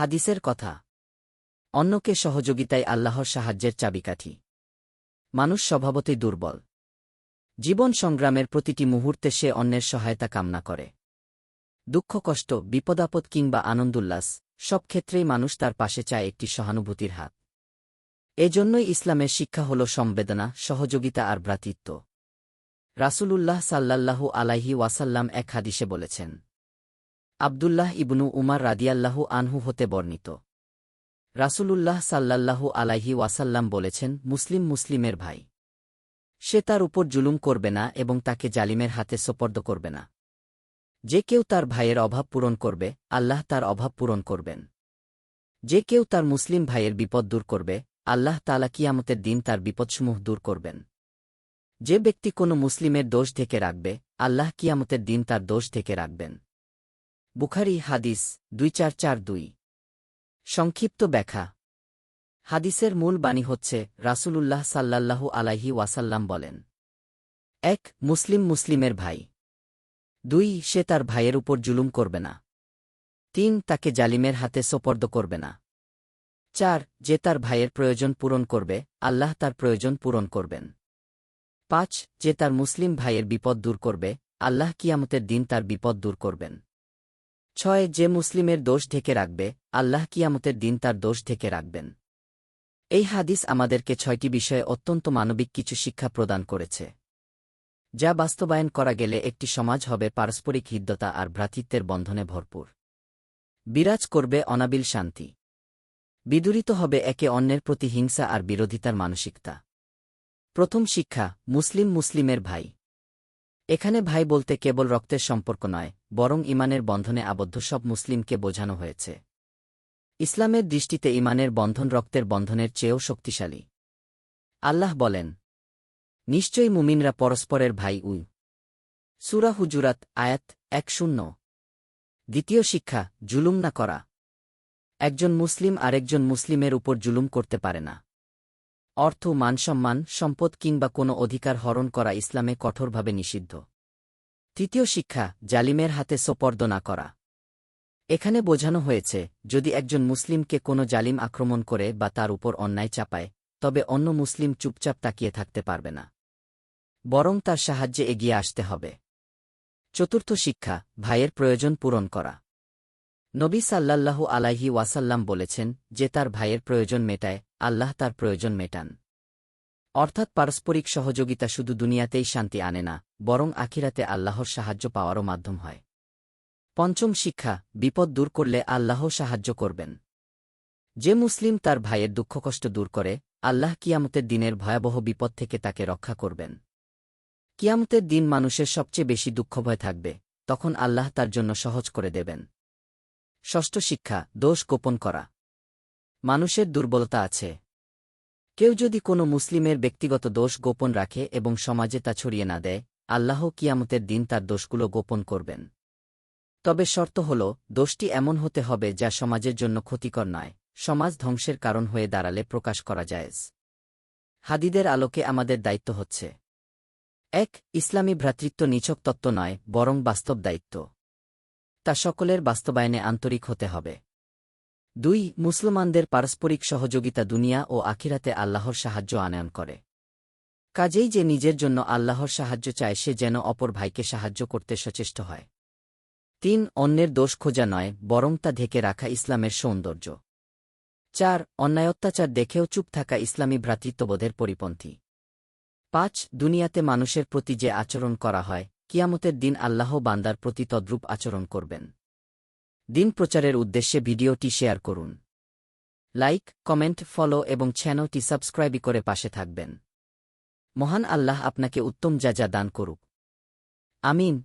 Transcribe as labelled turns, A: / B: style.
A: হাদিসের কথা। অন্যকে সহযোগিতায় আল্লাহর সাহায্যের চাবিকাঠি। মানুষ স্বভাবতই দুর্বল। জীবন সংগ্রামের প্রতিটি মুহূর্তে সে অন্যের সহায়তা কামনা করে। দুঃখ, কষ্ট বিপদাপদ কিংবা আনন্দোল্লাস, সব ক্ষেত্রেই মানুষ তার পাশে চায় একটি সহানুভূতির হাত। এজন্যই ইসলামের শিক্ষা হল সংবেদনা, সহযোগিতা আর ভ্রাতৃত্ব। রাসূলুল্লাহ সাল্লাল্লাহু আলাইহি ওয়াসাল্লাম এক হাদিসে বলেছেন আবদুল্লাহ ইবনু উমার রাদিয়াল্লাহু আনহু হতে বর্ণিত। রাসূলুল্লাহ সাল্লাল্লাহু আলাইহি ওয়াসাল্লাম বলেছেন, মুসলিম মুসলিমের ভাই। সে তার উপর জুলুম করবে না এবং তাকে জালিমের হাতে সোপর্দ করবে না। যে কেউ তার ভাইয়ের অভাব পূরণ করবে, আল্লাহ তার অভাব পূরণ করবেন। যে কেউ তার মুসলিম ভাইয়ের বিপদ দূর করবে, আল্লাহ তালা কিয়ামতের দিন তার বিপদসমূহ দূর করবেন। যে ব্যক্তি কোনো মুসলিমের দোষ থেকে রাখবে, আল্লাহ কিয়ামতের দিন তার দোষ থেকে রাখবেন। বুখারি হাদিস দুই চার চার দুই। সংক্ষিপ্ত ব্যাখ্যা। হাদিসের মূল বাণী হচ্ছে, রাসূলুল্লাহ সাল্লাল্লাহু আলাইহি ওয়াসাল্লাম বলেন, এক মুসলিম মুসলিমের ভাই। দুই, সে তার ভাইয়ের উপর জুলুম করবে না। তিন, তাকে জালিমের হাতে সোপর্দ করবে না। চার, যে তার ভাইয়ের প্রয়োজন পূরণ করবে, আল্লাহ তার প্রয়োজন পূরণ করবেন। পাঁচ, যে তার মুসলিম ভাইয়ের বিপদ দূর করবে, আল্লাহ কিয়ামতের দিন তার বিপদ দূর করবেন। ছয়, যে মুসলিমের দোষ ঢেকে রাখবে, আল্লাহ কিয়ামতের দিন তার দোষ ঢেকে রাখবেন। এই হাদিস আমাদেরকে ছয়টি বিষয়ে অত্যন্ত মানবিক কিছু শিক্ষা প্রদান করেছে। যা বাস্তবায়ন করা গেলে একটি সমাজ হবে পারস্পরিক হৃদ্যতা আর ভ্রাতৃত্বের বন্ধনে ভরপুর। বিরাজ করবে অনাবিল শান্তি। বিদুরিত হবে একে অন্যের প্রতি হিংসা আর বিরোধিতার মানসিকতা। প্রথম শিক্ষা, মুসলিম মুসলিমের ভাই। এখানে ভাই বলতে কেবল রক্তের সম্পর্ক নয়, বরং ইমানের বন্ধনে আবদ্ধ সব মুসলিমকে বোঝানো হয়েছে। ইসলামের দৃষ্টিতে ইমানের বন্ধন রক্তের বন্ধনের চেয়েও শক্তিশালী। আল্লাহ বলেন, নিশ্চয়ই মুমিনরা পরস্পরের ভাই উই। সুরা হুজুরাত আয়াত এক শূন্য। দ্বিতীয় শিক্ষা, জুলুম না করা। একজন মুসলিম আরেকজন মুসলিমের উপর জুলুম করতে পারে না। অর্থ মানসম্মান সম্পদ কিংবা কোনো অধিকার হরণ করা ইসলামে কঠোরভাবে নিষিদ্ধ। তৃতীয় শিক্ষা, জালিমের হাতে সোপর্দ না করা। এখানে বোঝানো হয়েছে, যদি একজন মুসলিমকে কোনো জালিম আক্রমণ করে বা তার উপর অন্যায় চাপায়, তবে অন্য মুসলিম চুপচাপ তাকিয়ে থাকতে পারবে না। বরং তার সাহায্যে এগিয়ে আসতে হবে। চতুর্থ শিক্ষা, ভাইয়ের প্রয়োজন পূরণ করা। নবী সাল্লাল্লাহু আলাইহি ওয়াসাল্লাম বলেছেন যে তার ভাইয়ের প্রয়োজন মেটায়, আল্লাহ তার প্রয়োজন মেটান। অর্থাৎ পারস্পরিক সহযোগিতা শুধু দুনিয়াতেই শান্তি আনে না, বরং আখিরাতে আল্লাহর সাহায্য পাওয়ারও মাধ্যম হয়। পঞ্চম শিক্ষা, বিপদ দূর করলে আল্লাহ সাহায্য করবেন। যে মুসলিম তার ভাইয়ের দুঃখকষ্ট দূর করে, আল্লাহ কিয়ামতের দিনের ভয়াবহ বিপদ থেকে তাকে রক্ষা করবেন। কিয়ামতের দিন মানুষের সবচেয়ে বেশি দুঃখভয় থাকবে, তখন আল্লাহ তার জন্য সহজ করে দেবেন। ষষ্ঠ শিক্ষা, দোষ গোপন করা। মানুষের দুর্বলতা আছে। কেউ যদি কোনো মুসলিমের ব্যক্তিগত দোষ গোপন রাখে এবং সমাজে তা ছড়িয়ে না দেয়, আল্লাহ কিয়ামতের দিন তার দোষগুলো গোপন করবেন। তবে শর্ত হল, দোষটি এমন হতে হবে যা সমাজের জন্য ক্ষতিকর নয়, সমাজ ধ্বংসের কারণ হয়ে দাঁড়ালে প্রকাশ করা যায়জ হাদিদের আলোকে আমাদের দায়িত্ব হচ্ছে। এক, ইসলামী ভ্রাতৃত্ব নিছক তত্ত্ব নয়, বরং বাস্তব দায়িত্ব। তা সকলের বাস্তবায়নে আন্তরিক হতে হবে। দুই, মুসলমানদের পারস্পরিক সহযোগিতা দুনিয়া ও আখিরাতে আল্লাহর সাহায্য আনয়ন করে। কাজেই যে নিজের জন্য আল্লাহর সাহায্য চায়, সে যেন অপর ভাইকে সাহায্য করতে সচেষ্ট হয়। তিন, অন্যের দোষ খোঁজা নয়, বরং তা ঢেকে রাখা ইসলামের সৌন্দর্য। চার অন্যায় অত্যাচার দেখেও চুপ থাকা ইসলামী ভ্রাতৃত্ববোধের পরিপন্থী। পাঁচ, দুনিয়াতে মানুষের প্রতি যে আচরণ করা হয় কিয়ামতের দিন আল্লাহ বান্দার প্রতি তদ্রূপ আচরণ করবেন। দিন প্রচারের উদ্দেশ্যে ভিডিওটি শেয়ার করুন। লাইক, কমেন্ট, ফলো এবং চ্যানেলটি সাবস্ক্রাইব করে পাশে থাকবেন। মহান আল্লাহ আপনাকে উত্তম যা যা দান করুক। আমিন।